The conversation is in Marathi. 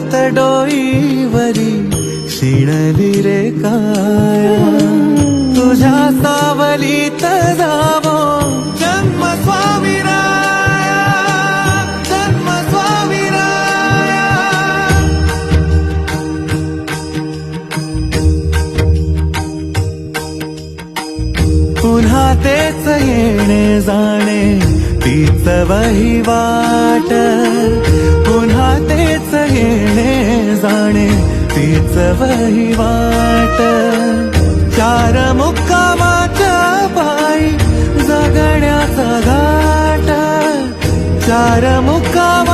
हात डोईवरी शिणली रे काय? तुझ्या सावलीत जावो. जन्म स्वामीराया जन्म स्वामीराया पुन्हा तेच येणे जाणे तीच वही वाट. जाणे तीच वही वाट. चार मुक्कामाच्या पायी जगण्याचा घाट. चार मुक्कामाच्या